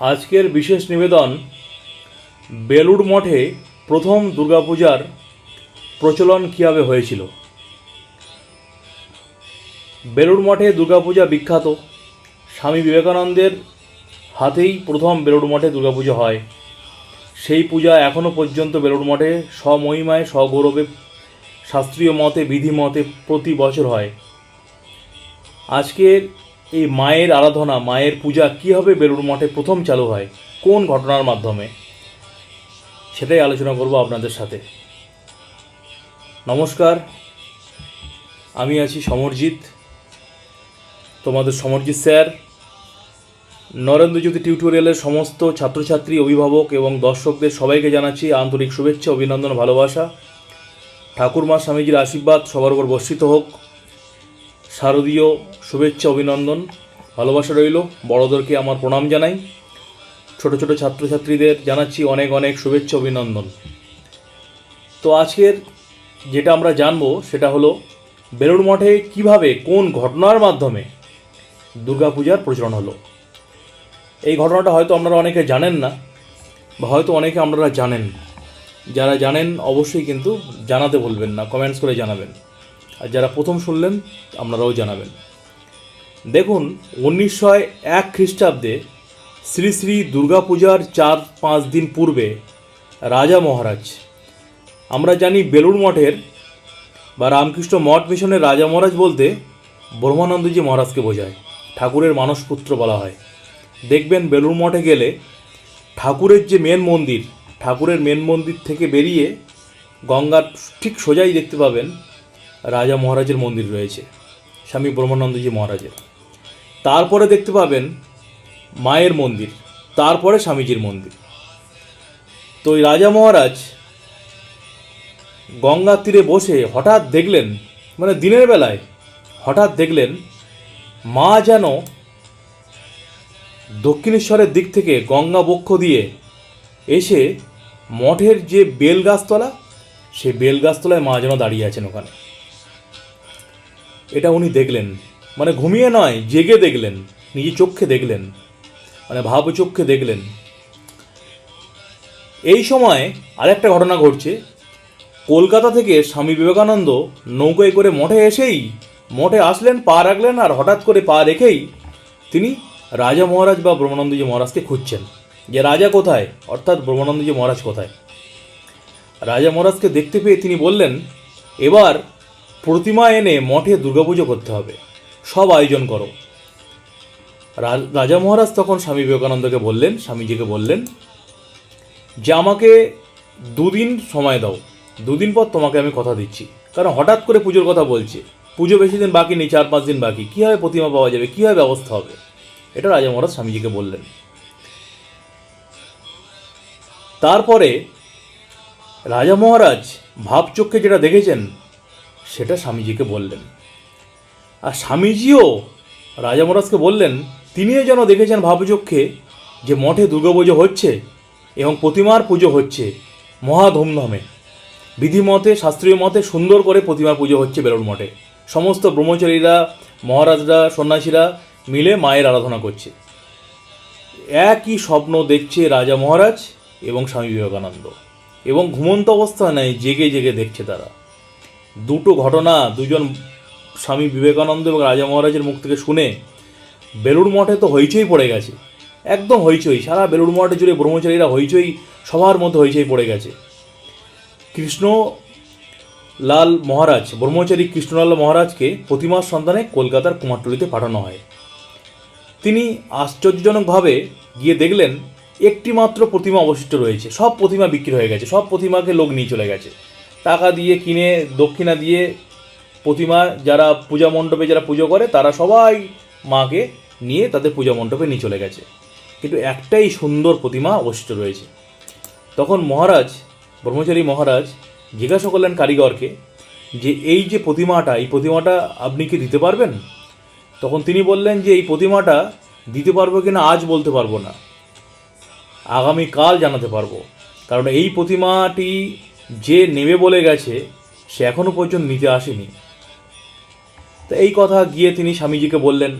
আজকের বিশেষ নিবেদন, বেলুড় মঠে প্রথম দুর্গাপূজার প্রচলন কীভাবে হয়েছিল? বেলুড় মঠে দুর্গাপূজা বিখ্যাত। স্বামী বিবেকানন্দের হাতেই প্রথম বেলুড় মঠে দুর্গাপূজা হয়। সেই পূজা এখনও পর্যন্ত বেলুড় মঠে স্বমহিমায়, স্বগৌরবে, শাস্ত্রীয় মতে, বিধি মতে প্রতি বছর হয়। আজকের এই মায়ের আরাধনা, মায়ের পূজা কীভাবে বেলুড় মঠে প্রথম চালু হয়? কোন ঘটনার মাধ্যমে? সেটাই আলোচনা করব আপনাদের সাথে। নমস্কার, আমি আছি সমরজিৎ, তোমাদের সমরজিৎ স্যার। নরেন্দ্রজ্যোতি টিউটোরিয়ালের সমস্ত ছাত্রছাত্রী, অভিভাবক এবং দর্শকদের সবাইকে জানাচ্ছি আন্তরিক শুভেচ্ছা, অভিনন্দন, ভালোবাসা। ঠাকুরমা স্বামীজির আশীর্বাদ সবার উপর বর্ষিত হোক। শারদীয় শুভেচ্ছা, অভিনন্দন। ভালোবাসা রইল। বড়দেরকে আমার প্রণাম জানাই। ছোট ছোট ছাত্রছাত্রীদের জানাচ্ছি অনেক অনেক শুভেচ্ছা, অভিনন্দন। তো আজকের যেটা আমরা জানব সেটা হলো, বেলুড় মঠে কীভাবে, কোন ঘটনার মাধ্যমে দুর্গাপূজার প্রচলন হলো? এই ঘটনাটা হয়তো আপনারা অনেকে জানেন না, বা হয়তো অনেকে আপনারা জানেন। যারা জানেন, অবশ্যই কিন্তু জানাতে বলবেন না, কমেন্টস করে জানাবেন। আর যারা প্রথম শুনলেন, আপনারাও জানাবেন। দেখুন, উনিশশো এক খ্রিস্টাব্দে শ্রী শ্রী দুর্গাপূজার চার পাঁচ দিন পূর্বে রাজা মহারাজ, আমরা জানি বেলুড় মঠের বা রামকৃষ্ণ মঠ মিশনের রাজা মহারাজ বলতে ব্রহ্মানন্দজি মহারাজকে বোঝায়, ঠাকুরের মানসপুত্র বলা হয়। দেখবেন, বেলুড় মঠে গেলে ঠাকুরের যে মেন মন্দির, ঠাকুরের মেন মন্দির থেকে বেরিয়ে গঙ্গার ঠিক সোজাই দেখতে পাবেন রাজা মহারাজের মন্দির রয়েছে, স্বামী ব্রহ্মানন্দজি মহারাজের। তারপরে দেখতে পাবেন মায়ের মন্দির, তারপরে স্বামীজির মন্দির। তো ওই রাজা মহারাজ গঙ্গার তীরে বসে হঠাৎ দেখলেন মানে দিনের বেলায় হঠাৎ দেখলেন মা যেন দক্ষিণেশ্বরের দিক থেকে গঙ্গা বক্ষ দিয়ে এসে মঠের যে বেল গাছতলা সেই বেল গাছতলায় মা যেন দাঁড়িয়ে আছেন ওখানে। এটা উনি দেখলেন। মানে ঘুমিয়ে নয়, জেগে দেখলেন। নিজে চোখে দেখলেন। মানে ভাব চোখে দেখলেন। এই সময় আরেকটা ঘটনা ঘটছে। কলকাতা থেকে স্বামী বিবেকানন্দ নৌকায় করে মঠে এসেই মঠে আসলেন, পা রাখলেন আর হঠাৎ করে পা রেখেই তিনি রাজা মহারাজ বা ব্রহ্মানন্দজি মহারাজকে খুঁজছেন। যে রাজা কোথায়? অর্থাৎ ব্রহ্মানন্দজি মহারাজ কোথায়? রাজা মহারাজকে দেখতে পেয়ে তিনি বললেন, এবার প্রতিমা এনে মঠে দুর্গাপুজো করতে হবে। সব আয়োজন করো। রাজা মহারাজ তখন স্বামী বিবেকানন্দকে বললেন, স্বামীজিকে বললেন, যে আমাকে দুদিন সময় দাও। দুদিন পর তোমাকে আমি কথা দিচ্ছি। কারণ হঠাৎ করে পুজোর কথা বলছে। পুজো বেশি দিন বাকি নেই, চার পাঁচ দিন বাকি। কীভাবে প্রতিমা পাওয়া যাবে? কীভাবে ব্যবস্থা হবে? এটা রাজা মহারাজ স্বামীজিকে বললেন। তারপরে রাজা মহারাজ ভাবচক্ষে যেটা দেখেছেন সেটা স্বামীজিকে বললেন। আর স্বামীজিও রাজা মহারাজকে বললেন, তিনিও যেন দেখেছেন ভাবচক্ষে যে মঠে দুর্গাপুজো হচ্ছে এবং প্রতিমার পুজো হচ্ছে মহা ধুমধামে। বিধিমতে, শাস্ত্রীয় মতে সুন্দর করে প্রতিমার পুজো হচ্ছে বেলুড় মঠে। সমস্ত ব্রহ্মচারীরা, মহারাজরা, সন্ন্যাসীরা মিলে মায়ের আরাধনা করছে। একই স্বপ্ন দেখছে রাজা মহারাজ এবং স্বামী বিবেকানন্দ এবং ঘুমন্ত অবস্থা নেয় জেগে জেগে দেখছে তারা। দুটো ঘটনা দুজন স্বামী বিবেকানন্দ এবং রাজা মহারাজের মুখ থেকে শুনে বেলুড় মঠে তো হইচই পড়ে গেছে। একদম হইচই, সারা বেলুড় মঠে জুড়ে ব্রহ্মচারীরা হইচই সবার মধ্যে হইচই পড়ে গেছে। কৃষ্ণ লাল মহারাজ, ব্রহ্মচারী কৃষ্ণলাল মহারাজকে প্রতিমার সন্ধানে কলকাতার কুমারটুলিতে পাঠানো হয়। তিনি আশ্চর্যজনকভাবে গিয়ে দেখলেন একটি মাত্র প্রতিমা অবশিষ্ট রয়েছে। সব প্রতিমা বিক্রি হয়ে গেছে, সব প্রতিমাকে লোক নিয়ে চলে গেছে। টাকা দিয়ে কিনে, দক্ষিণা দিয়ে প্রতিমা যারা পূজা মণ্ডপে যারা পুজো করে, তারা সবাই মাকে নিয়ে তাদের পূজা মণ্ডপে নিয়ে চলে গেছে। কিন্তু একটাই সুন্দর প্রতিমা অবশিষ্ট রয়েছে। তখন মহারাজ, ব্রহ্মচারী মহারাজ জিজ্ঞাসা করলেন কারিগরকে যে, এই যে প্রতিমাটা, এই প্রতিমাটা আপনি কি দিতে পারবেন? তখন তিনি বললেন যে, এই প্রতিমাটা দিতে পারব কি না আজ বলতে পারব না। আগামীকাল জানাতে পারব। কারণ এই প্রতিমাটি যে নেবে বলে গেছে, সে এখনও পর্যন্ত নিতে আসেনি। তো এই কথা গিয়ে তিনি স্বামীজিকে বললেন।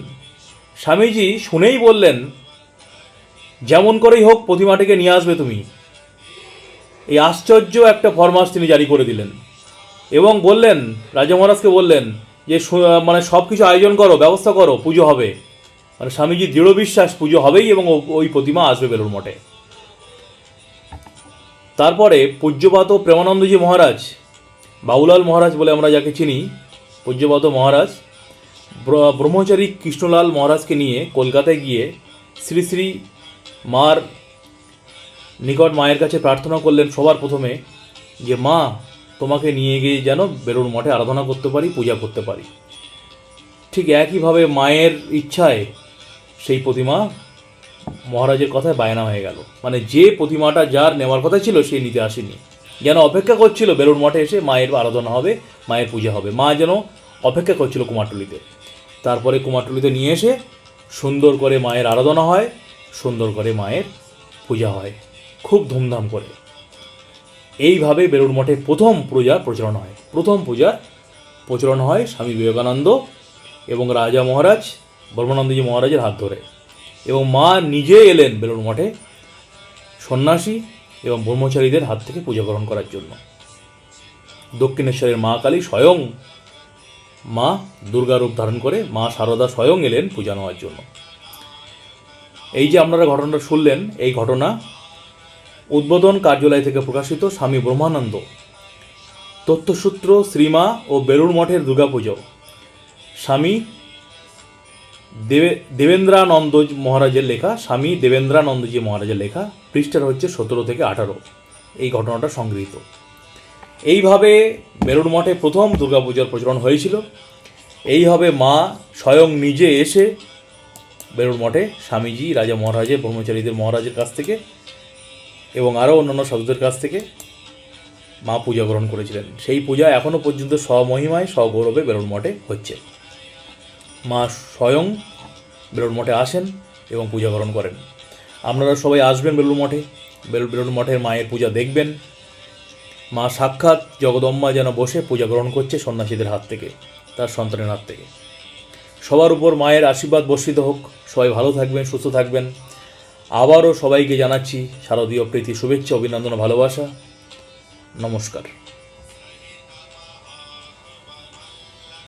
স্বামীজি শুনেই বললেন, যেমন করেই হোক প্রতিমাটিকে নিয়ে আসবে তুমি। এই আশ্চর্য একটা ফরমাস তিনি জারি করে দিলেন এবং বললেন রাজা মহারাজকে বললেন যে মানে সব কিছু আয়োজন করো, ব্যবস্থা করো, পুজো হবে। মানে স্বামীজি দৃঢ় বিশ্বাস পুজো হবেই এবং ওই প্রতিমা আসবে বেলুর মঠে। তারপরে পূজ্যপাত প্রেমানন্দজি মহারাজ, বাবুলাল মহারাজ বলে আমরা যাকে চিনি, পূজ্যপাত মহারাজ, ব্র- ব্রহ্মচারী কৃষ্ণলাল মহারাজকে নিয়ে কলকাতায় গিয়ে শ্রী শ্রী মার নিকট মায়ের কাছে প্রার্থনা করলেন সবার প্রথমে যে, মা, তোমাকে নিয়ে গিয়ে যেন বেলুর মঠে আরাধনা করতে পারি, পূজা করতে পারি। ঠিক একইভাবে মায়ের ইচ্ছায় সেই প্রতিমা মহারাজের কথায় বায়না হয়ে গেল। মানে যে প্রতিমাটা যার নেওয়ার কথা ছিল সে নিতে আসেনি। যেন অপেক্ষা করছিল বেলুর মঠে এসে মায়ের আরাধনা হবে, মায়ের পূজা হবে। মা যেন অপেক্ষা করছিল কুমারটুলিতে। তারপরে কুমারটুলিতে নিয়ে এসে সুন্দর করে মায়ের আরাধনা হয়, সুন্দর করে মায়ের পূজা হয়। খুব ধুমধাম করে। এইভাবে বেলুর মঠে প্রথম পূজা প্রচলন হয়। প্রথম পূজার প্রচলন হয় স্বামী বিবেকানন্দ এবং রাজা মহারাজ ব্রহ্মানন্দজি মহারাজের হাত ধরে। এবং মা নিজে এলেন বেলুর মঠে সন্ন্যাসী এবং ব্রহ্মচারীদের হাত থেকে পূজা গ্রহণ করার জন্য। দক্ষিণেশ্বরের মা কালী স্বয়ং মা দুর্গা রূপ ধারণ করে মা সারদা স্বয়ং এলেন পূজা নেওয়ার জন্য। এই যে আপনারা ঘটনাটা শুনলেন, এই ঘটনা উদ্বোধন কার্যালয় থেকে প্রকাশিত স্বামী ব্রহ্মানন্দ। তথ্যসূত্র শ্রীমা ও বেলুর মঠের দুর্গাপুজো। স্বামী দেবে দেবেন্দ্রানন্দ মহারাজের লেখা, স্বামী দেবেন্দ্রানন্দজি মহারাজের লেখা, পৃষ্ঠার হচ্ছে সতেরো থেকে আঠারো। এই ঘটনাটা সংগৃহীত। এইভাবে বেলুর মঠে প্রথম দুর্গাপূজার প্রচলন হয়েছিল। এইভাবে মা স্বয়ং নিজে এসে বেলুর মঠে স্বামীজি, রাজা মহারাজের ব্রহ্মচারীদের মহারাজের কাছ থেকে এবং আরও অন্যান্য সাধুদের কাছ থেকে মা পূজা গ্রহণ করেছিলেন। সেই পূজা এখনও পর্যন্ত স্বমহিমায়, স্বগৌরবে বেলুর মঠে হচ্ছে। মা স্বয়ং বেলুর মঠে আসেন এবং পূজা গ্রহণ করেন। আপনারা সবাই আসবেন বেলুর মঠে। বেলুর মঠের মায়ের পূজা দেখবেন। মা সাক্ষাৎ জগদম্বা যেন বসে পূজা গ্রহণ করছে সন্ন্যাসীদের হাত থেকে, তার সন্তানের হাত থেকে। সবার উপর মায়ের আশীর্বাদ বর্ষিত হোক। সবাই ভালো থাকবেন, সুস্থ থাকবেন। আবারও সবাইকে জানাচ্ছি শারদীয় প্রীতি, শুভেচ্ছা, অভিনন্দন, ভালোবাসা। নমস্কার।